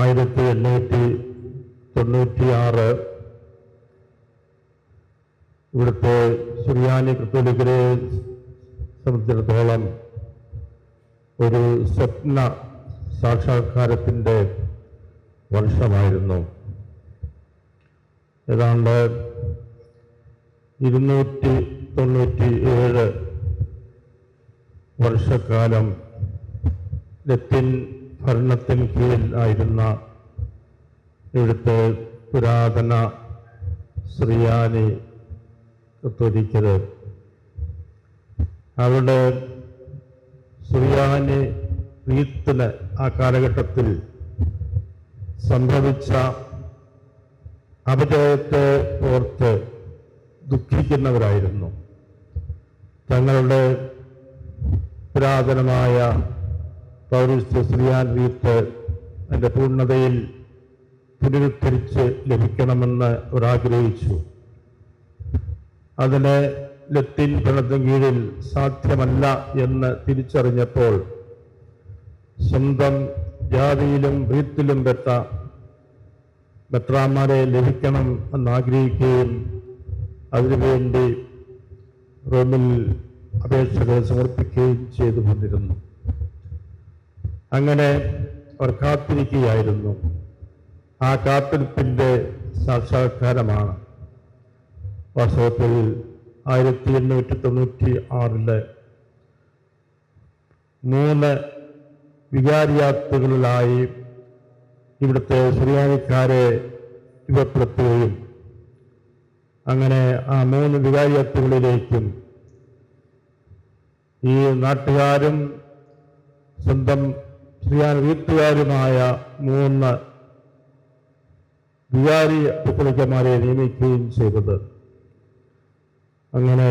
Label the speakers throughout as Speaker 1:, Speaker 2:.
Speaker 1: ആയിരത്തി എണ്ണൂറ്റി തൊണ്ണൂറ്റിയാറ്. ഇവിടുത്തെ സുറിയാനി കത്തോലിക്കരെ സംബന്ധിച്ചിടത്തോളം ഒരു സ്വപ്ന സാക്ഷാത്കാരത്തിന്റെ വർഷമായിരുന്നു. ഏതാണ്ട് ഇരുന്നൂറ്റി തൊണ്ണൂറ്റി ഏഴ് വർഷക്കാലം ലത്തിൻ ഭരണത്തിന് കീഴിൽ ആയിരുന്ന ഇവിടുത്തെ പുരാതന ശ്രീയാനി കത്തോലിക്കര്. അവരുടെ ശ്രീയാനി റീത്തിന് ആ കാലഘട്ടത്തിൽ സംഭവിച്ച അപജയത്തെ ഓർത്ത് ദുഃഖിക്കുന്നവരായിരുന്നു. തങ്ങളുടെ പുരാതനമായ പൗരസ്ത്യ സുറിയാൻ റീത്ത് അതിന്റെ പൂർണതയിൽ പുനരുദ്ധരിച്ച് ലഭിക്കണമെന്ന് അവർ ആഗ്രഹിച്ചു അതിന് ലത്തിൻ ഭരണത്തിന് കീഴിൽ സാധ്യമല്ല എന്ന് തിരിച്ചറിഞ്ഞപ്പോൾ സ്വന്തം ജാതിയിലും വീത്തിലും പെട്ട മെത്രാന്മാരെ ലഭിക്കണം എന്നാഗ്രഹിക്കുകയും അതിനുവേണ്ടി റോമിൽ അപേക്ഷകൾ സമർപ്പിക്കുകയും ചെയ്തു കൊണ്ടിരുന്നു അങ്ങനെ അവർ കാത്തിരിക്കുകയായിരുന്നു. ആ കാത്തിരിപ്പിന്റെ സാക്ഷാത്കാരമാണ് വാസ്തവത്തിൽ ആയിരത്തി എണ്ണൂറ്റി തൊണ്ണൂറ്റി ആറിൽ മൂന്ന് വികാരിയാത്തുകളിലായി ഇവിടുത്തെ സുറിയാനിക്കാരെ രൂപപ്പെടുത്തുകയും അങ്ങനെ ആ മൂന്ന് വികാരിയാത്തുകളിലേക്കും ഈ നാട്ടുകാരും സ്വന്തം ശ്രീയാൻ വീട്ടുകാരുമായ മൂന്ന് വികാരി പുത്തലിക്കന്മാരെ നിയമിക്കുകയും ചെയ്തത്. അങ്ങനെ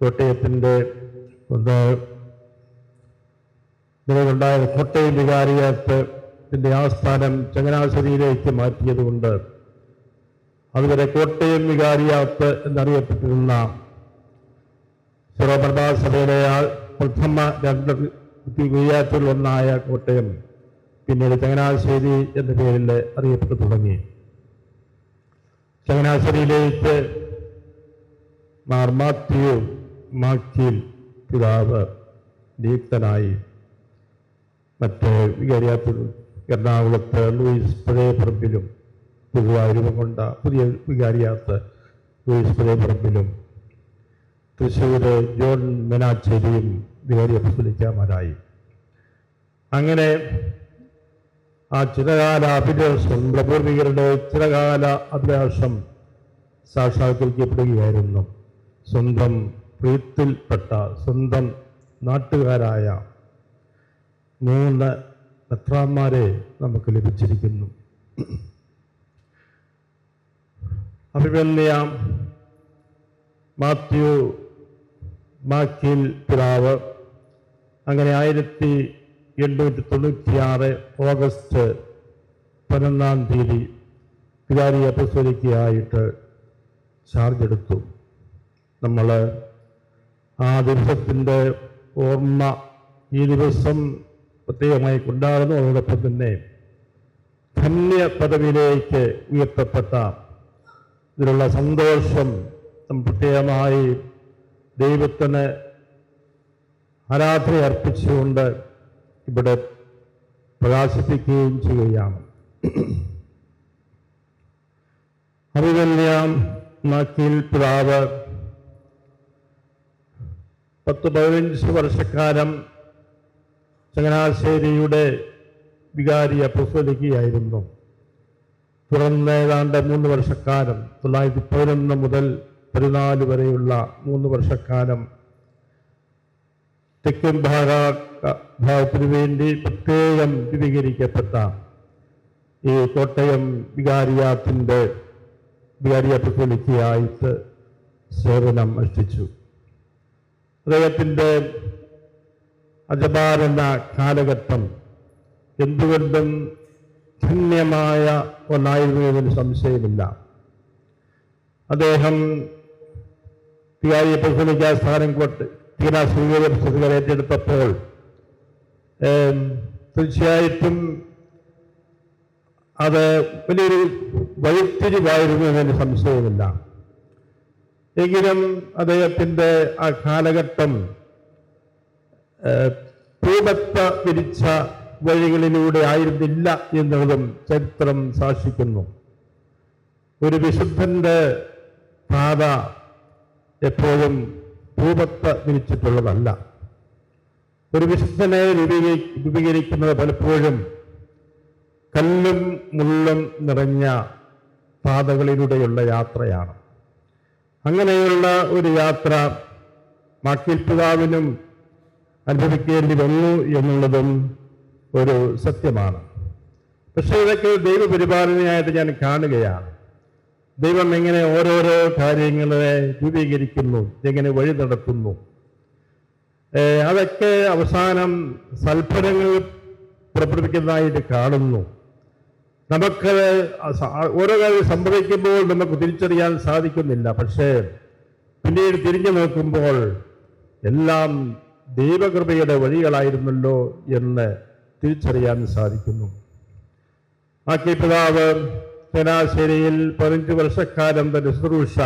Speaker 1: കോട്ടയത്തിന്റെ നിലവിലുണ്ടായ കോട്ടയം വികാരിയത്തിന്റെ ആസ്ഥാനം ചങ്ങനാശ്ശേരിയിലേക്ക് മാറ്റിയതുകൊണ്ട് അതുവരെ കോട്ടയം വികാരിയാത്ത് എന്നറിയപ്പെട്ടിരുന്ന സിറോബർബാ സഭയിലെ പ്രഥമ രണ്ട് വികാരിയത്തിൽ ഒന്നായ കോട്ടയം പിന്നീട് ചങ്ങനാശ്ശേരി എന്ന പേരിൽ അറിയപ്പെട്ടു തുടങ്ങി. ചങ്ങനാശ്ശേരിയിലേക്ക് മാർമാത്യു മാക്യിൽ പിതാവ് നിയുക്തനായി മറ്റ് വികാരിയാത്തിൽ എറണാകുളത്ത് ലൂയിസ് പഴയപറമ്പിലും പുതുതായി രൂപം കൊണ്ട പുതിയ വികാരിയാത്ത് ലൂയിസ് പഴയപറമ്പിലും തൃശ്ശൂർ ജോൺ മെനാച്ചേരിയും വികാരി അഭിസുലിക്കാമാരായി അങ്ങനെ ആ ചിരകാല അഭിലാഷം പ്രപൂർവികരുടെ ചിരകാല അഭിലാഷം സാക്ഷാത്കരിക്കപ്പെടുകയായിരുന്നു. സ്വന്തം പ്രീത്തിൽപ്പെട്ട സ്വന്തം നാട്ടുകാരായ മൂന്ന് മെത്രാന്മാരെ നമുക്ക് ലഭിച്ചിരിക്കുന്നു. അഭിമന്യ മാത്യു മാക്കിൽ പിതാവ് അങ്ങനെ ആയിരത്തി എണ്ണൂറ്റി തൊണ്ണൂറ്റിയാറ് ഓഗസ്റ്റ് പതിനൊന്നാം തീയതി പിതാരി അപസ്വരിക്കായിട്ട് ചാർജ് എടുത്തു. നമ്മൾ ആ ദിവസത്തിന്റെ ഓർമ്മ ഈ ദിവസം പ്രത്യേകമായി കൊണ്ടാടുന്നു. അതോടൊപ്പം തന്നെ ധന്യ പദവിയിലേക്ക് ഉയർത്തപ്പെട്ട ഇതിലുള്ള സന്തോഷം പ്രത്യേകമായി ദൈവത്തിന് ആരാധന അർപ്പിച്ചുകൊണ്ട് ഇവിടെ പ്രകാശിപ്പിക്കുകയും ചെയ്യുകയാണ്. അഭികല്യാം നാക്കിൽ പിതാവ്. പത്ത് പതിനഞ്ച് വർഷക്കാലം ചങ്ങനാശ്ശേരിയുടെ വികാരി അപ്രസ്വലിക്കുകയായിരുന്നു തുടർന്ന് ഏതാണ്ട് മൂന്ന് വർഷക്കാലം തൊള്ളായിരത്തി പതിനൊന്ന് മുതൽ പതിനാല് വരെയുള്ള മൂന്ന് വർഷക്കാലം തെക്കൻ ഭാഗ ഭാഗത്തിനു വേണ്ടി പ്രത്യേകം രൂപീകരിക്കപ്പെട്ട ഈ കോട്ടയം വികാരിയാത്തിന്റെ വികാരിയപ്പുലിക്കായിട്ട് സേവനം അനുഷ്ഠിച്ചു. അദ്ദേഹത്തിന്റെ അജപാലന കാലഘട്ടം എന്തുകൊണ്ടും ധന്യമായ ഒന്നായിരുന്നതിന് സംശയമില്ല. അദ്ദേഹം തിയാരി പ്രസംഗിക്കാൻ സ്ഥാനം കൊട്ട് ശ്രീകരം സ്വീകരണ ഏറ്റെടുത്തപ്പോൾ തീർച്ചയായിട്ടും അത് വലിയൊരു വഴിത്തിരിവായിരുന്നു എന്നതിന് സംശയമില്ല എങ്കിലും അദ്ദേഹത്തിന്റെ ആ കാലഘട്ടം ഏഹ്, ഭൂമത്ത വിരിച്ച വഴികളിലൂടെ ആയിരുന്നില്ല എന്നുള്ളതും ചരിത്രം സാക്ഷിക്കുന്നു ഒരു വിശുദ്ധന്റെ പാത എപ്പോഴും ഭൂമത്ത വിരിച്ചിട്ടുള്ളതല്ല ഒരു വിശ്വസനെ രൂപീകരി രൂപീകരിക്കുന്നത് പലപ്പോഴും കല്ലും മുള്ളും നിറഞ്ഞ പാതകളിലൂടെയുള്ള യാത്രയാണ്. അങ്ങനെയുള്ള ഒരു യാത്ര മാക്കിൽ പിതാവിനും അനുഭവിക്കേണ്ടി വന്നു എന്നുള്ളതും ഒരു സത്യമാണ്. പക്ഷേ ഇതൊക്കെ ദൈവപരിപാലനയായിട്ട് ഞാൻ കാണുകയാണ്. ദൈവം എങ്ങനെ ഓരോരോ കാര്യങ്ങളെ രൂപീകരിക്കുന്നു എങ്ങനെ വഴി നടത്തുന്നു. അതൊക്കെ അവസാനം സൽഫലങ്ങൾ പുറപ്പെടുവിക്കുന്നതായിട്ട് കാണുന്നു. നമുക്ക് ഓരോ കാര്യം സംഭവിക്കുമ്പോൾ നമുക്ക് തിരിച്ചറിയാൻ സാധിക്കുന്നില്ല. പക്ഷേ പിന്നീട് തിരിഞ്ഞു നോക്കുമ്പോൾ എല്ലാം ദൈവകൃപയുടെ വഴികളായിരുന്നല്ലോ എന്ന് തിരിച്ചറിയാൻ സാധിക്കുന്നു. ബാക്കി പിതാവ് ചങ്ങനാശ്ശേരിയിൽ പതിനഞ്ച് വർഷക്കാലം തന്റെ ശുശ്രൂഷ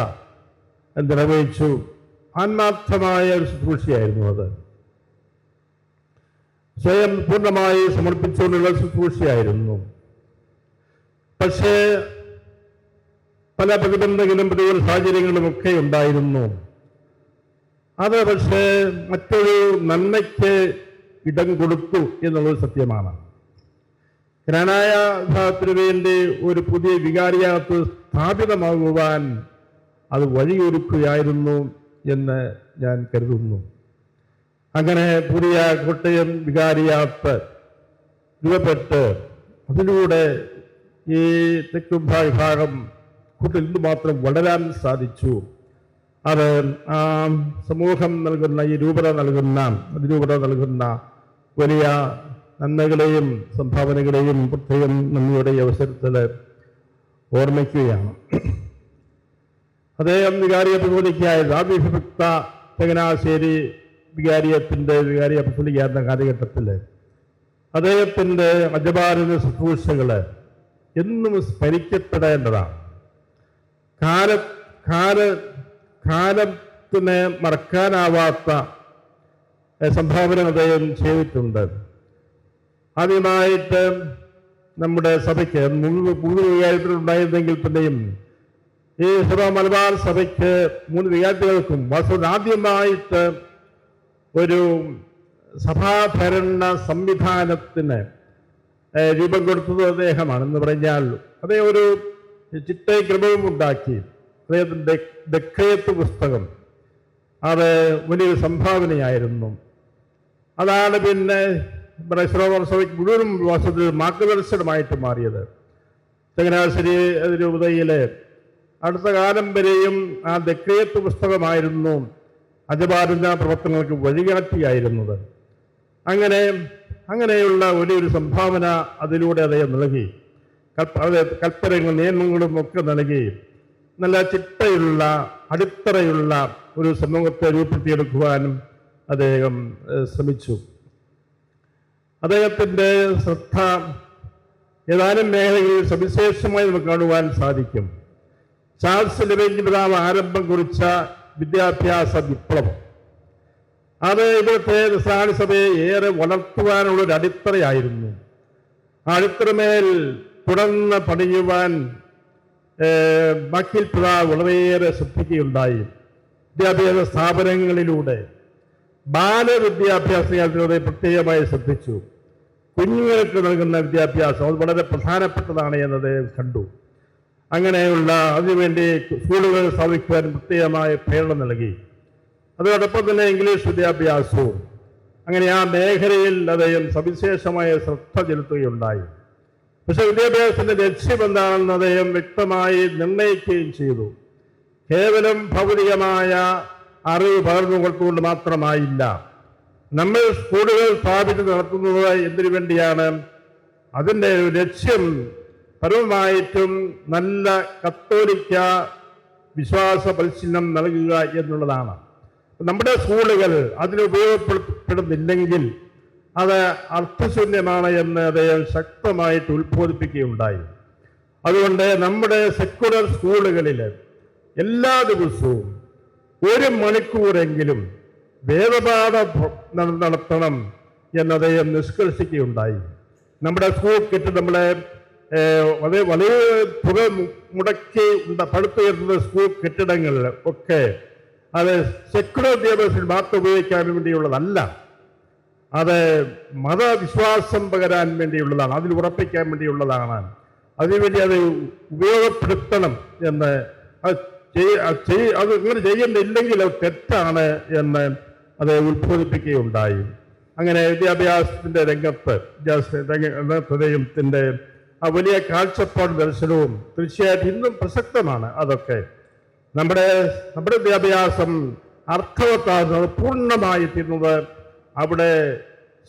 Speaker 1: നിർവഹിച്ചു ആത്മാർത്ഥമായ ഒരു ശുശ്രൂഷയായിരുന്നു അത്. സ്വയം പൂർണമായി സമർപ്പിച്ചുകൊണ്ടുള്ള ശുശ്രൂഷയായിരുന്നു. പക്ഷേ പല പ്രതിബന്ധങ്ങളും പ്രതികൂല സാഹചര്യങ്ങളും ഒക്കെ ഉണ്ടായിരുന്നു. അത് പക്ഷേ മറ്റൊരു നന്മയ്ക്ക് ഇടം കൊടുത്തു എന്നുള്ളത് സത്യമാണ്. വിഭാഗത്തിന് വേണ്ടി ഒരു പുതിയ വികാരിയാത്ത് സ്ഥാപിതമാകുവാൻ അത് വഴിയൊരുക്കുകയായിരുന്നു എന്ന് ഞാൻ കരുതുന്നു. അങ്ങനെ പുതിയ കോട്ടയം വികാരിയാത്ത് രൂപപ്പെട്ട് അതിലൂടെ ഈ തെക്കും വിഭാഗം കൂട്ടിൽ മാത്രം വളരാൻ സാധിച്ചു. അത് ആ സമൂഹം നൽകുന്ന ഈ രൂപത നൽകുന്ന അതിരൂപത നൽകുന്ന വലിയ നന്മകളെയും സംഭാവനകളെയും പ്രത്യേകം നന്ദിയുടെ അവസരത്തിൽ ഓർമ്മിക്കുകയാണ്. അദ്ദേഹം വികാരിയ പ്രബോധിക്കായത് ആ വിഭക്ത ചങ്ങനാശ്ശേരി വികാരിയത്തിന്റെ വികാരിയ പ്രബോധിക്കാത്ത കാലഘട്ടത്തിൽ അദ്ദേഹത്തിന്റെ അജപാലന ശുശ്രൂഷകൾ എന്നും സ്മരിക്കപ്പെടേണ്ടതാണ്. കാല കാല കാലത്തിനെ മറക്കാനാവാത്ത സംഭാവന അദ്ദേഹം ചെയ്തിട്ടുണ്ട്. ആദ്യമായിട്ട് നമ്മുടെ സഭയ്ക്ക് മൂന്ന് മൂന്ന് വികാരത്തിലുണ്ടായിരുന്നെങ്കിൽ തന്നെയും ഈ സഭ മലബാർ സഭയ്ക്ക് മൂന്ന് വികാരത്തികൾക്കും വാസ്തവത്തിൽ ആദ്യമായിട്ട് ഒരു സഭാഭരണ സംവിധാനത്തിന് രൂപം കൊടുത്തത് അദ്ദേഹമാണ്. എന്ന് പറഞ്ഞാൽ അതേ ഒരു ചിട്ടക്രമവും ഉണ്ടാക്കി. അദ്ദേഹത്തിന്റെ ദക്കയത്ത് പുസ്തകം. അത് വലിയൊരു സംഭാവനയായിരുന്നു. അതാണ് പിന്നെ ശ്രോമർ സഭയ്ക്ക് മുഴുവനും വാസ്തവത്തിൽ മാർഗദർശനമായിട്ട് മാറിയത്. ചങ്ങനാശ്ശേരി രൂപതയിലെ അടുത്ത കാലം വരെയും ആ ദക്കയത്ത് പുസ്തകമായിരുന്നു അജപാരുന്ന പ്രവർത്തനങ്ങൾക്ക് വഴികാട്ടിയായിരുന്നത്. അങ്ങനെ അങ്ങനെയുള്ള ഒരു സംഭാവന അതിലൂടെ അദ്ദേഹം നൽകി. കൽപ്പ കൽപ്പനകളും നിയമങ്ങളും ഒക്കെ നൽകി. നല്ല ചിട്ടയുള്ള അടിത്തറയുള്ള ഒരു സമൂഹത്തെ രൂപപ്പെടുത്തിയെടുക്കുവാനും അദ്ദേഹം ശ്രമിച്ചു. അദ്ദേഹത്തിന്റെ ശ്രദ്ധ ഏതാനും മേഖലകളിൽ സവിശേഷമായി നമുക്ക് കാണുവാൻ സാധിക്കും. ചാൾസ് ലെബേജ് പിതാവ് ആരംഭം കുറിച്ച വിദ്യാഭ്യാസ വിപ്ലവം. അത് ഇവിടുത്തെ സഭയെ ഏറെ വളർത്തുവാനുള്ള ഒരു അടിത്തറയായിരുന്നു. ആ അടിത്തറമേൽ തുടർന്ന് പണിയുവാൻ വക്കീൽ പിതാവ് വളരെയേറെ ശ്രദ്ധിക്കുകയുണ്ടായി. വിദ്യാഭ്യാസ സ്ഥാപനങ്ങളിലൂടെ ബാലവിദ്യാഭ്യാസ കാര്യത്തിലൂടെ പ്രത്യേകമായി ശ്രദ്ധിച്ചു. കുഞ്ഞുങ്ങൾക്ക് നൽകുന്ന വിദ്യാഭ്യാസം അത് വളരെ പ്രധാനപ്പെട്ടതാണ് എന്നത് കണ്ടു. അങ്ങനെയുള്ള അതിനുവേണ്ടി സ്കൂളുകൾ സ്ഥാപിക്കുവാൻ പ്രത്യേകമായ പ്രേരണ നൽകി. അതോടൊപ്പം തന്നെ ഇംഗ്ലീഷ് വിദ്യാഭ്യാസവും. അങ്ങനെ ആ മേഖലയിൽ അദ്ദേഹം സവിശേഷമായ ശ്രദ്ധ ചെലുത്തുകയുണ്ടായി. പക്ഷെ വിദ്യാഭ്യാസത്തിന്റെ ലക്ഷ്യം എന്താണെന്ന് അദ്ദേഹം വ്യക്തമായി നിർണയിക്കുകയും ചെയ്തു. കേവലം ഭൗതികമായ അറിവ് പകർന്നു കൊടുത്തുകൊണ്ട് മാത്രമായില്ല. നമ്മൾ സ്കൂളുകൾ സ്ഥാപിച്ച് നടത്തുന്നത് എന്തിനു വേണ്ടിയാണ്? അതിന്റെ ഒരു ലക്ഷ്യം പരമമായിട്ടും നല്ല കത്തോലിക്ക വിശ്വാസ പരിശീലനം നൽകുക എന്നുള്ളതാണ്. നമ്മുടെ സ്കൂളുകൾ അതിന് ഉപയോഗപ്പെടുന്നില്ലെങ്കിൽ അത് അർത്ഥശൂന്യമാണ് എന്ന് അദ്ദേഹം ശക്തമായിട്ട് ഉത്ബോധിപ്പിക്കുകയുണ്ടായി. അതുകൊണ്ട് നമ്മുടെ സെക്കുലർ സ്കൂളുകളിൽ എല്ലാ ദിവസവും ഒരു മണിക്കൂറെങ്കിലും വേദപാഠ നട- നടത്തണം എന്ന് അദ്ദേഹം നിഷ്കർഷിക്കുകയുണ്ടായി. നമ്മുടെ സ്കൂൾ കെട്ടിടങ്ങളെ നമ്മളെ വളരെ വളരെ മു- മുടക്കി ഉണ്ട പടുത്തുയർത്തുന്ന സ്കൂൾ കെട്ടിടങ്ങളിൽ ഒക്കെ അത് സെക്യുലർ വിദ്യാഭ്യാസത്തിൽ മാത്രം ഉപയോഗിക്കാൻ വേണ്ടിയുള്ളതല്ല. അത് മതവിശ്വാസം പകരാൻ വേണ്ടിയുള്ളതാണ്. അതിൽ ഉറപ്പിക്കാൻ വേണ്ടിയുള്ളതാണ്. അതിനുവേണ്ടി അത് ഉപയോഗപ്പെടുത്തണം എന്ന് അത് അത് അങ്ങനെ ചെയ്യേണ്ടില്ലെങ്കിൽ അത് തെറ്റാണ് എന്ന് അത് ഉത്ബോധിപ്പിക്കുകയുണ്ടായി. അങ്ങനെ വിദ്യാഭ്യാസത്തിന്റെ രംഗത്ത് വിദ്യാഭ്യാസത്തിന്റെ ആ വലിയ കാഴ്ചപ്പാട് ദർശനവും തീർച്ചയായിട്ടും ഇന്നും പ്രസക്തമാണ് അതൊക്കെ. നമ്മുടെ നമ്മുടെ വിദ്യാഭ്യാസം അർത്ഥവത്താകുന്നത് പൂർണമായി തീരുന്നത് അവിടെ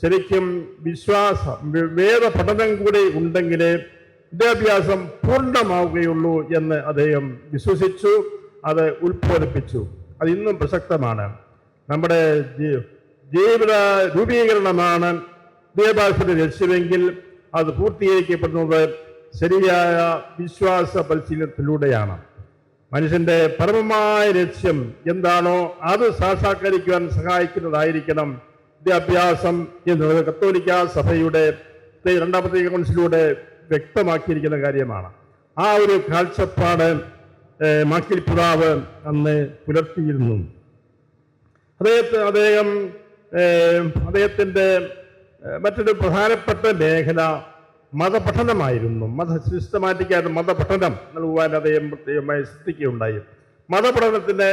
Speaker 1: ശരിക്കും വിശ്വാസം വേദ പഠനം കൂടി ഉണ്ടെങ്കിലേ വിദ്യാഭ്യാസം പൂർണമാവുകയുള്ളൂ എന്ന് അദ്ദേഹം വിശ്വസിച്ചു അത് ഉത്ബോധിപ്പിച്ചു. അത് ഇന്നും പ്രസക്തമാണ്. നമ്മുടെ ജീവിത രൂപീകരണമാണ് വിദ്യാഭ്യാസത്തിന്റെ ലക്ഷ്യമെങ്കിൽ അത് പൂർത്തീകരിക്കപ്പെടുന്നത് ശരിയായ വിശ്വാസ പരിശീലനത്തിലൂടെയാണ്. മനുഷ്യന്റെ പരമമായ ലക്ഷ്യം എന്താണോ അത് സാക്ഷാത്കരിക്കുവാൻ സഹായിക്കുന്നതായിരിക്കണം വിദ്യാഭ്യാസം എന്നുള്ളത് കത്തോലിക്ക സഭയുടെ രണ്ടാമത്തെ കൗൺസിലൂടെ വ്യക്തമാക്കിയിരിക്കുന്ന കാര്യമാണ്. ആ ഒരു കാഴ്ചപ്പാട് മാക്കിൽ പിതാവ് അന്ന് പുലർത്തിയിരുന്നു. അദ്ദേഹത്തെ അദ്ദേഹം അദ്ദേഹത്തിന്റെ മറ്റൊരു പ്രധാനപ്പെട്ട മേഖല മതപഠനമായിരുന്നു. മത സിസ്റ്റമാറ്റിക്കായിട്ട് മതപഠനം നൽകുവാൻ അദ്ദേഹം പ്രത്യേകമായി ശ്രദ്ധിക്കുകയുണ്ടായി. മതപഠനത്തിന്റെ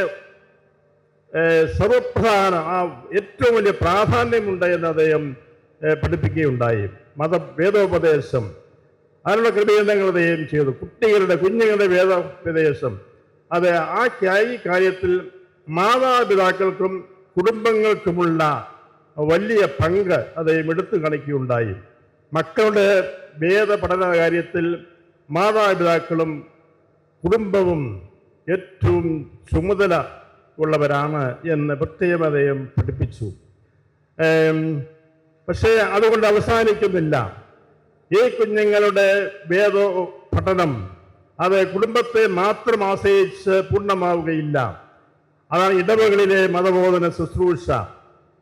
Speaker 1: സർവപ്രധാന ആ ഏറ്റവും വലിയ പ്രാധാന്യമുണ്ട് എന്ന് അദ്ദേഹം പഠിപ്പിക്കുകയുണ്ടായി. മത വേദോപദേശം. അതിനുള്ള ക്രമീകരണങ്ങൾ അദ്ദേഹം ചെയ്തു. കുട്ടികളുടെ കുഞ്ഞുങ്ങളുടെ വേദോപദേശം. അത് ആ ഈ കാര്യത്തിൽ മാതാപിതാക്കൾക്കും കുടുംബങ്ങൾക്കുമുള്ള വലിയ പങ്ക് അദ്ദേഹം എടുത്തു കാണിക്കുകയുണ്ടായി. മക്കളുടെ വേദ പഠന കാര്യത്തിൽ മാതാപിതാക്കളും കുടുംബവും ഏറ്റവും ചുമതല ഉള്ളവരാണ് എന്ന് പ്രത്യേകം അദ്ദേഹം പഠിപ്പിച്ചു. പക്ഷേ അതുകൊണ്ട് അവസാനിക്കുന്നില്ല. ഈ കുഞ്ഞുങ്ങളുടെ വേദ പഠനം അത് കുടുംബത്തെ മാത്രം ആശ്രയിച്ച് പൂർണമാവുകയില്ല. അതാണ് ഇടവകളിലെ മതബോധന ശുശ്രൂഷ.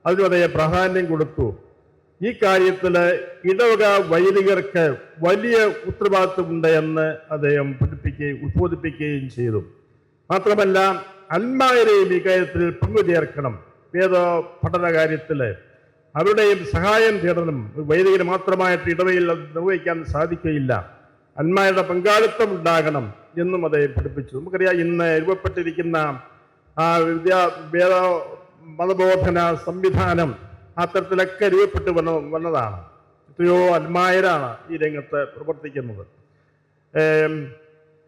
Speaker 1: അതിന് വളരെ പ്രാധാന്യം കൊടുത്തു. ഈ കാര്യത്തിൽ ഇടവക വൈദികർക്ക് വലിയ ഉത്തരവാദിത്വമുണ്ട് എന്ന് അദ്ദേഹം പഠിപ്പിക്കുകയും ഉദ്ബോധിപ്പിക്കുകയും ചെയ്തു. മാത്രമല്ല അന്മാരെയും ഈ കാര്യത്തിൽ പങ്കുചേർക്കണം. വേദ പഠന കാര്യത്തിൽ അവരുടെയും സഹായം തേടണം. വൈദികന് മാത്രമായിട്ട് ഇടവയിൽ നിർവഹിക്കാൻ സാധിക്കുകയില്ല. അന്മാരുടെ പങ്കാളിത്തം ഉണ്ടാകണം എന്നും അദ്ദേഹം പഠിപ്പിച്ചു. നമുക്കറിയാം ഇന്ന് രൂപപ്പെട്ടിരിക്കുന്ന വിദ്യാ വേദ മതബോധന സംവിധാനം അത്തരത്തിലൊക്കെ രൂപപ്പെട്ടു വന്ന വന്നതാണ്. എത്രയോ അന്മായരാണ് ഈ രംഗത്ത് പ്രവർത്തിക്കുന്നത്.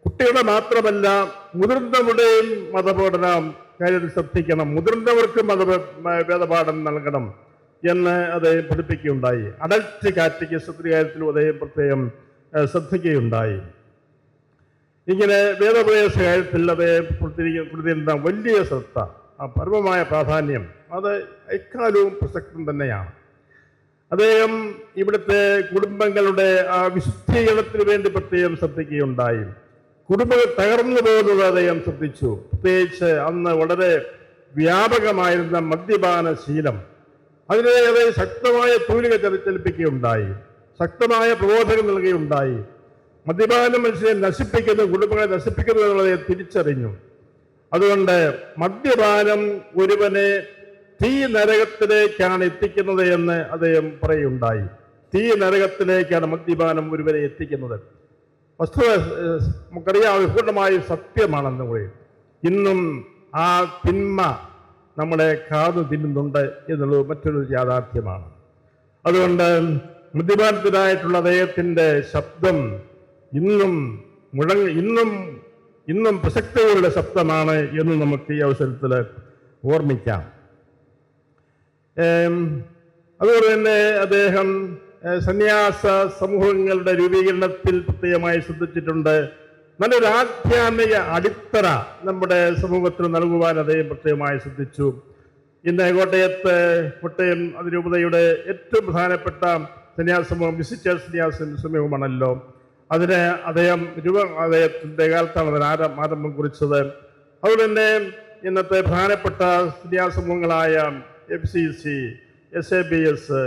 Speaker 1: കുട്ടികളെ മാത്രമല്ല മുതിർന്നവരുടെയും മതബോധനം കാര്യത്തിൽ ശ്രദ്ധിക്കണം. മുതിർന്നവർക്ക് മത വേദപാഠം നൽകണം എന്ന് അദ്ദേഹം പഠിപ്പിക്കുകയുണ്ടായി. അഡൽറ്റ് ശ്രദ്ധ കാര്യത്തിലും അദ്ദേഹം പ്രത്യേകം ശ്രദ്ധിക്കുകയുണ്ടായി. ഇങ്ങനെ വേദോപദേശ കാര്യത്തിൽ അത് കൊടുത്തിരിക്കുന്ന വലിയ ശ്രദ്ധ ആ പരമമായ പ്രാധാന്യം അത് എക്കാലവും പ്രസക്തം തന്നെയാണ്. അദ്ദേഹം ഇവിടുത്തെ കുടുംബങ്ങളുടെ ആ വിശുദ്ധീകരണത്തിന് വേണ്ടി പ്രത്യേകം ശ്രദ്ധിക്കുകയുണ്ടായി. കുടുംബങ്ങൾ തകർന്നു പോകുന്നത് അദ്ദേഹം ശ്രദ്ധിച്ചു. പ്രത്യേകിച്ച് അന്ന് വളരെ വ്യാപകമായിരുന്ന മദ്യപാന ശീലം. അതിനെ ശക്തമായ തൂലിക ചലിപ്പിക്കുകയുണ്ടായി ശക്തമായ പ്രബോധനം നൽകുകയുണ്ടായി. മദ്യപാനം മനുഷ്യനെ നശിപ്പിക്കുന്നു കുടുംബങ്ങളെ നശിപ്പിക്കുന്നു എന്നുള്ളത് തിരിച്ചറിഞ്ഞു. അതുകൊണ്ട് മദ്യപാനം ഒരുവനെ തീ നരകത്തിലേക്കാണ് എത്തിക്കുന്നത് എന്ന് അദ്ദേഹം പറയുണ്ടായി. തീ നരകത്തിലേക്കാണ് മദ്യപാനം ഒരുവനെ എത്തിക്കുന്നത്. വസ്തുത നമുക്കറിയാം വിപൂർണമായ സത്യമാണെന്ന് കൂടി. ഇന്നും ആ തിന്മ നമ്മളെ കാതു തിന്നുന്നുണ്ട് എന്നുള്ളത് മറ്റൊരു യാഥാർത്ഥ്യമാണ്. അതുകൊണ്ട് മദ്യപാനത്തിനായിട്ടുള്ള അദ്ദേഹത്തിന്റെ ശബ്ദം ഇന്നും മുഴങ്ങ ഇന്നും ഇന്നും പ്രസക്തിയുള്ള ശബ്ദമാണ് എന്ന് നമുക്ക് ഈ അവസരത്തിൽ ഓർമ്മിക്കാം. അതുപോലെ തന്നെ അദ്ദേഹം സന്യാസ സമൂഹങ്ങളുടെ രൂപീകരണത്തിൽ പ്രത്യേകമായി ശ്രദ്ധിച്ചിട്ടുണ്ട്. നല്ലൊരു ആധ്യാത്മിക അടിത്തറ നമ്മുടെ സമൂഹത്തിന് നൽകുവാൻ അദ്ദേഹം പ്രത്യേകമായി ശ്രദ്ധിച്ചു. ഇന്ന് കോട്ടയത്ത് കോട്ടയം അതിരൂപതയുടെ ഏറ്റവും പ്രധാനപ്പെട്ട സന്യാസമൂഹം വിസിറ്റേഴ്സ് സന്യാസ സമൂഹമാണല്ലോ. അതിന് അദ്ദേഹം രൂപ അദ്ദേഹത്തിന്റെ കാലത്താണ് അതിന് ആര ആരംഭം കുറിച്ചത്. അതുകൊണ്ട് തന്നെ ഇന്നത്തെ പ്രധാനപ്പെട്ട സന്യാസമൂഹങ്ങളായ F C C S A B S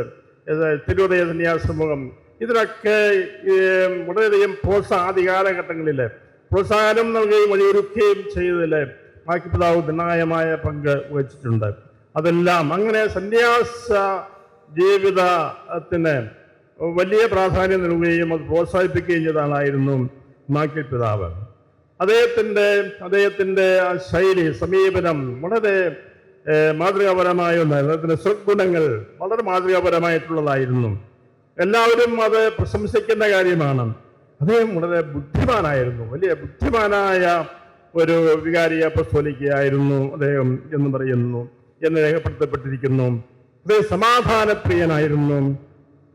Speaker 1: തിരുവതയ സന്യാസമൂഹം ഇതിനൊക്കെ വളരെയധികം പ്രോത്സാഹ ആദ്യ കാലഘട്ടങ്ങളിൽ പ്രോത്സാഹനം നൽകുകയും വഴിയൊരുക്കുകയും ചെയ്തതിൽ ബാക്കി പിതാവ് നിർണായകമായ പങ്ക് വഹിച്ചിട്ടുണ്ട്. അതെല്ലാം അങ്ങനെ സന്യാസ ജീവിതത്തിന് വലിയ പ്രാധാന്യം നൽകുകയും അത് പ്രോത്സാഹിപ്പിക്കുകയും ചെയ്ത ആളായിരുന്നു മാക്കിൽ പിതാവ്. അദ്ദേഹത്തിന്റെ അദ്ദേഹത്തിന്റെ ആ ശൈലി സമീപനം വളരെ മാതൃകാപരമായ ഒന്നായിരുന്നു. അദ്ദേഹത്തിന്റെ സ്വഗുണങ്ങൾ വളരെ മാതൃകാപരമായിട്ടുള്ളതായിരുന്നു. എല്ലാവരും അത് പ്രശംസിക്കുന്ന കാര്യമാണ്. അദ്ദേഹം വളരെ ബുദ്ധിമാനായിരുന്നു. വലിയ ബുദ്ധിമാനായ ഒരു വികാരിയെ പ്രസ്തോലിക്കുകയായിരുന്നു അദ്ദേഹം എന്ന് പറയുന്നു എന്ന് രേഖപ്പെടുത്തപ്പെട്ടിരിക്കുന്നു. അദ്ദേഹം സമാധാനപ്രിയനായിരുന്നു.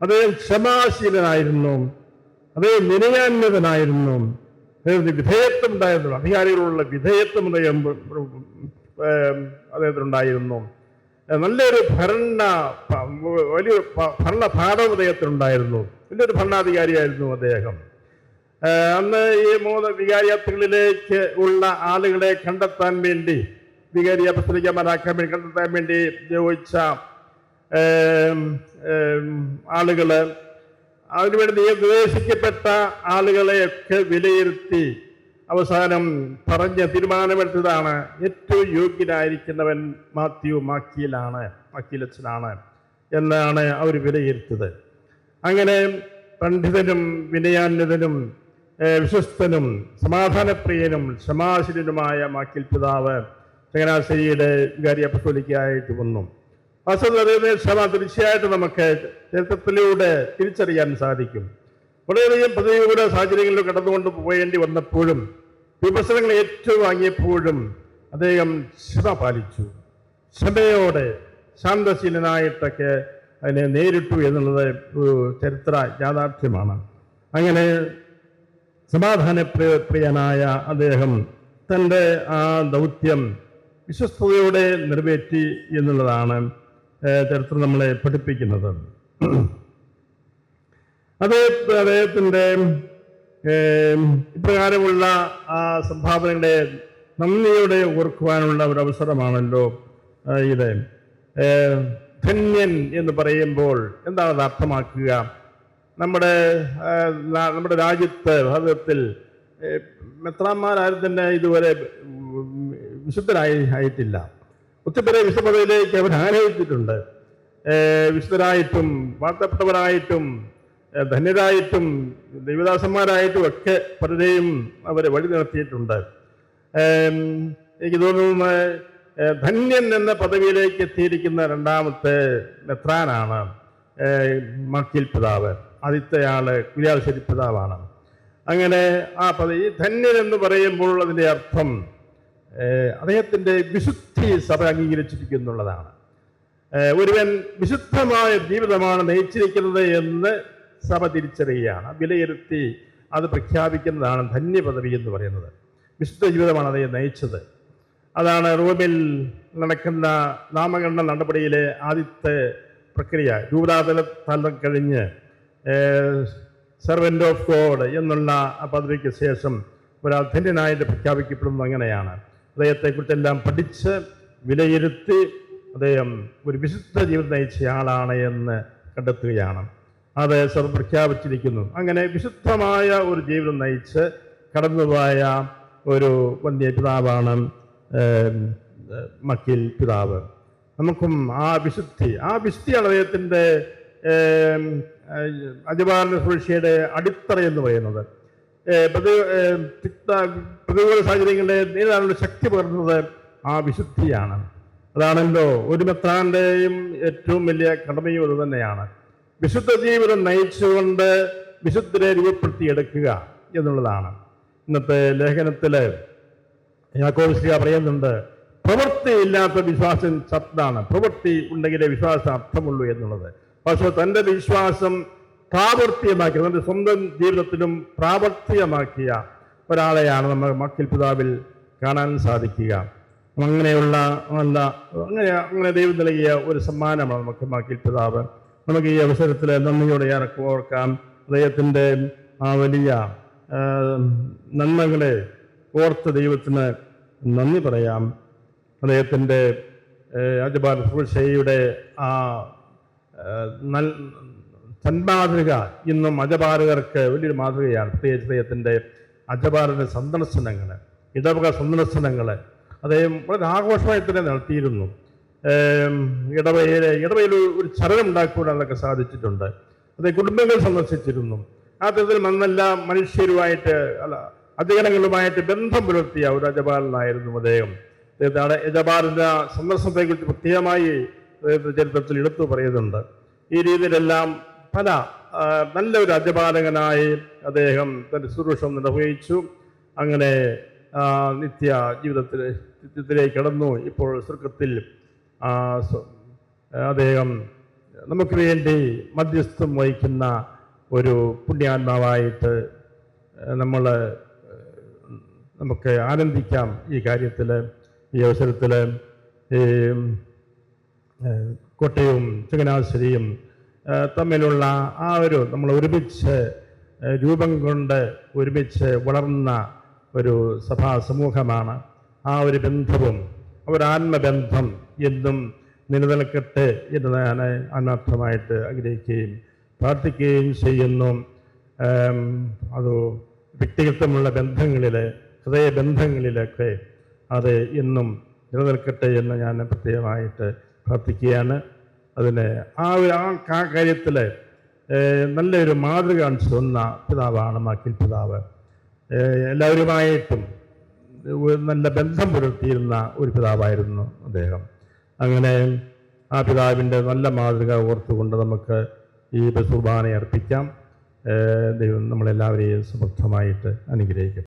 Speaker 1: അദ്ദേഹം ക്ഷമാശീലനായിരുന്നു. അദ്ദേഹം നിരയാന്യതനായിരുന്നു അദ്ദേഹത്തിന് വിധേയത്വം ഉണ്ടായിരുന്നു അധികാരികളുള്ള വിധേയത്വം അദ്ദേഹം അദ്ദേഹത്തിനുണ്ടായിരുന്നു. നല്ലൊരു ഭരണ വലിയ ഭരണ പാഠം അദ്ദേഹത്തിനുണ്ടായിരുന്നു വലിയൊരു ഭരണാധികാരിയായിരുന്നു അദ്ദേഹം. അന്ന് ഈ മൂന്ന് വികാരിയാത്രകളിലേക്ക് ഉള്ള ആളുകളെ കണ്ടെത്താൻ വേണ്ടി വികാരി അപസ്തലിക്കന്മാരാക്കാൻ വേണ്ടി കണ്ടെത്താൻ വേണ്ടി ഉപയോഗിച്ച ആളുകൾ അതിനുവേണ്ടി നിർദ്ദേശിക്കപ്പെട്ട ആളുകളെയൊക്കെ വിലയിരുത്തി അവസാനം പറഞ്ഞ തീരുമാനമെടുത്തതാണ്. ഏറ്റവും യോഗ്യനായിരിക്കുന്നവൻ മാത്യു മാക്കിയിലാണ് മാക്കിയിലച്ചനാണ് എന്നാണ് അവർ വിലയിരുത്തത് അങ്ങനെ പണ്ഡിതനും വിനയാന്യതനും വിശ്വസ്തനും സമാധാനപ്രിയനും ക്ഷമാശീലനുമായ മാക്കിൽ പിതാവ് ചങ്ങനാശ്ശേരിയുടെ വികാരി അപ്പസ്തോലിക്കായിട്ട് വന്നു. അദ്ദേഹത്തെ ക്ഷമ തീർച്ചയായിട്ടും നമുക്ക് ചരിത്രത്തിലൂടെ തിരിച്ചറിയാൻ സാധിക്കും. വളരെയധികം പ്രതികൂല സാഹചര്യങ്ങളിൽ കടന്നുകൊണ്ട് പോകേണ്ടി വന്നപ്പോഴും വിമർശനങ്ങൾ ഏറ്റുവാങ്ങിയപ്പോഴും അദ്ദേഹം ക്ഷമ പാലിച്ചു. ക്ഷമയോടെ ശാന്തശീലനായിട്ടൊക്കെ അതിനെ നേരിട്ടു എന്നുള്ളത് ഒരു ചരിത്ര യാഥാർത്ഥ്യമാണ്. അങ്ങനെ സമാധാന പ്രിയ- പ്രിയനായ അദ്ദേഹം തന്റെ ആ ദൗത്യം വിശ്വസ്തയോടെ നിറവേറ്റി എന്നുള്ളതാണ് ചരിത്രം നമ്മളെ പഠിപ്പിക്കുന്നത്. അതേ അദ്ദേഹത്തിന്റെ ഇപ്രകാരമുള്ള ആ സംഭാവനകളെ നന്ദിയോടെ ഓർക്കുവാനുള്ള ഒരു അവസരമാണല്ലോ ഇത്. ധന്യൻ എന്ന് പറയുമ്പോൾ എന്താണ് അത് അർത്ഥമാക്കുക? നമ്മുടെ നമ്മുടെ രാജ്യത്ത് ഭാരതത്തിൽ മെത്രാന്മാരാരും തന്നെ ഇതുവരെ വിശുദ്ധരായി ആയിട്ടില്ല. ഒത്തിരി വിഷമതയിലേക്ക് അവർ ആനയിച്ചിട്ടുണ്ട്. വിശുദ്ധരായിട്ടും വാർത്തപ്പെട്ടവരായിട്ടും ധന്യരായിട്ടും ദൈവദാസന്മാരായിട്ടും ഒക്കെ പലരെയും അവരെ വഴി നടത്തിയിട്ടുണ്ട്. എനിക്ക് തോന്നുന്നു ധന്യൻ എന്ന പദവിയിലേക്ക് എത്തിയിരിക്കുന്ന രണ്ടാമത്തെ മെത്രാനാണ് ഏഹ് മക്കിൽ പിതാവ്. ആദ്യത്തെ ആൾ കുര്യാശ്ശേരി പിതാവാണ്. അങ്ങനെ ആ പദവി ധന്യൻ എന്ന് പറയുമ്പോൾ അതിന്റെ അർത്ഥം അദ്ദേഹത്തിന്റെ വിശുദ്ധി സഭ അംഗീകരിച്ചിരിക്കുന്നുള്ളതാണ്. ഒരുവൻ വിശുദ്ധമായ ജീവിതമാണ് നയിച്ചിരിക്കുന്നത് എന്ന് സഭ തിരിച്ചറിയുകയാണ്. വിലയിരുത്തി അത് പ്രഖ്യാപിക്കുന്നതാണ് ധന്യപദവി എന്ന് പറയുന്നത്. വിശുദ്ധ ജീവിതമാണ് അദ്ദേഹം നയിച്ചത്. അതാണ് റോമിൽ നടക്കുന്ന നാമകരണ നടപടിയിലെ ആദ്യത്തെ പ്രക്രിയ. രൂപതാതല തലം കഴിഞ്ഞ് സെർവന്റ് ഓഫ് ഗോഡ് എന്നുള്ള പദവിക്ക് ശേഷം ഒരാൾ ധന്യനായിട്ട് പ്രഖ്യാപിക്കപ്പെടുന്നത് അങ്ങനെയാണ്. അദ്ദേഹത്തെക്കുറിച്ചെല്ലാം പഠിച്ച് വിലയിരുത്തി അദ്ദേഹം ഒരു വിശുദ്ധ ജീവിതം നയിച്ച ആളാണ് എന്ന് കണ്ടെത്തുകയാണ്. അത് സർ പ്രഖ്യാപിച്ചിരിക്കുന്നു. അങ്ങനെ വിശുദ്ധമായ ഒരു ജീവിതം നയിച്ച് കടന്നുപോയ ഒരു വന്യ പിതാവാണ് മക്കിൽ പിതാവ്. നമുക്കും ആ വിശുദ്ധി ആ വിശുദ്ധിയാണ് അദ്ദേഹത്തിന്റെ അജപാലന സുരക്ഷയുടെ അടിത്തറ എന്ന് പറയുന്നത്. തിക്ത- പ്രതികൂല സാഹചര്യങ്ങളെ നേരിടാനുള്ള ശക്തി പകർന്നത്? ആ വിശുദ്ധിയാണ്. അതാണല്ലോ ഒരു മെത്രാന്റെയും ഏറ്റവും വലിയ കടമയും അത് തന്നെയാണ്. വിശുദ്ധ ജീവിതം നയിച്ചുകൊണ്ട് വിശുദ്ധരെ രൂപപ്പെടുത്തിയെടുക്കുക എന്നുള്ളതാണ്. ഇന്നത്തെ ലേഖനത്തിൽ യാക്കോബിസ്ലിയ പറയുന്നുണ്ട് പ്രവൃത്തി ഇല്ലാത്ത വിശ്വാസം ശബ്ദാണ്. പ്രവൃത്തി ഉണ്ടെങ്കിലേ വിശ്വാസം അർത്ഥമുള്ളൂ എന്നുള്ളത്. പക്ഷെ തന്റെ വിശ്വാസം പ്രാവർത്തികമാക്കിയ തന്റെ സ്വന്തം ജീവിതത്തിലും പ്രാവർത്തികമാക്കിയ ഒരാളെയാണ് നമ്മൾ മക്കിൽ പിതാവിൽ കാണാൻ സാധിക്കുക. അങ്ങനെയുള്ള നല്ല അങ്ങനെ അങ്ങനെ ദൈവം നൽകിയ ഒരു സമ്മാനമാണ് നമുക്ക് മക്കിൽ പിതാവ്. നമുക്ക് ഈ അവസരത്തിൽ നന്ദിയോടെ ഇറക്കി ഓർക്കാം. അദ്ദേഹത്തിന്റെ ആ വലിയ നന്മകളെ ഓർത്ത ദൈവത്തിന് നന്ദി പറയാം. അദ്ദേഹത്തിന്റെ അജബാൽ സുഷയുടെ ആ നൽ സന്മാതൃക ഇന്നും അജപാലകർക്ക് വലിയൊരു മാതൃകയാണ്. പ്രത്യേകിച്ച് അദ്ദേഹത്തിന്റെ അജപാലന സന്ദർശനങ്ങൾ ഇടവക സന്ദർശനങ്ങൾ അദ്ദേഹം വളരെ ആഘോഷമായി തന്നെ നടത്തിയിരുന്നു. ഇടവയിൽ ഇടവയിൽ ഒരു ചരണം ഉണ്ടാക്കുവാനൊക്കെ സാധിച്ചിട്ടുണ്ട്. അതേ കുടുംബങ്ങൾ സന്ദർശിച്ചിരുന്നു. ആ തരത്തിൽ നല്ല മനുഷ്യരുമായിട്ട് അല്ല അധികരണങ്ങളുമായിട്ട് ബന്ധം പുലർത്തിയ ഒരു അജപാലനായിരുന്നു അദ്ദേഹം. അദ്ദേഹത്തെ യജപാലിന്റെ സന്ദർശനത്തെക്കുറിച്ച് പ്രത്യേകമായി ചരിത്രത്തിൽ എടുത്തു പറയുന്നുണ്ട്. ഈ രീതിയിലെല്ലാം പല നല്ലൊരു അജപാലകനായി അദ്ദേഹം തന്റെ ശുശ്രൂഷം നിർവഹിച്ചു. അങ്ങനെ നിത്യ ജീവിതത്തിൽ നിത്യത്തിലേക്ക് കടന്നു. ഇപ്പോൾ സ്വർഗത്തിൽ അദ്ദേഹം നമുക്ക് വേണ്ടി മധ്യസ്ഥം വഹിക്കുന്ന ഒരു പുണ്യാത്മാവായിട്ട് നമ്മൾ നമുക്ക് ആനന്ദിക്കാം ഈ കാര്യത്തിൽ ഈ അവസരത്തിൽ ഈ കോട്ടയവും ചങ്ങനാശ്ശേരിയും തമ്മിലുള്ള ആ ഒരു നമ്മൾ ഒരുമിച്ച് രൂപം കൊണ്ട് ഒരുമിച്ച് വളർന്ന ഒരു സഭാ സമൂഹമാണ് ആ ഒരു ബന്ധവും ഒരാത്മബന്ധം എന്നും നിലനിൽക്കട്ടെ എന്ന് ഞാൻ അനർത്ഥമായിട്ട് ആഗ്രഹിക്കുകയും പ്രാർത്ഥിക്കുകയും ചെയ്യുന്നു. അത് വ്യക്തിഗതമുള്ള ബന്ധങ്ങളിൽ ഹൃദയബന്ധങ്ങളിലൊക്കെ അത് എന്നും നിലനിൽക്കട്ടെ എന്ന് ഞാൻ പ്രത്യേകമായിട്ട് പ്രാർത്ഥിക്കുകയാണ്. അതിന് ആ ആ കാര്യത്തിൽ നല്ലൊരു മാതൃക കാണിച്ചു തന്ന പിതാവാണ് മാക്കിൽ പിതാവ്. എല്ലാവരുമായിട്ടും നല്ല ബന്ധം പുലർത്തിയിരുന്ന ഒരു പിതാവായിരുന്നു അദ്ദേഹം. അങ്ങനെ ആ പിതാവിന്റെ നല്ല മാതൃക ഓർത്തുകൊണ്ട് നമുക്ക് ഈ ബസുർബാനെ അർപ്പിക്കാം ദൈവം നമ്മളെല്ലാവരെയും സമൃദ്ധമായിട്ട് അനുഗ്രഹിക്കും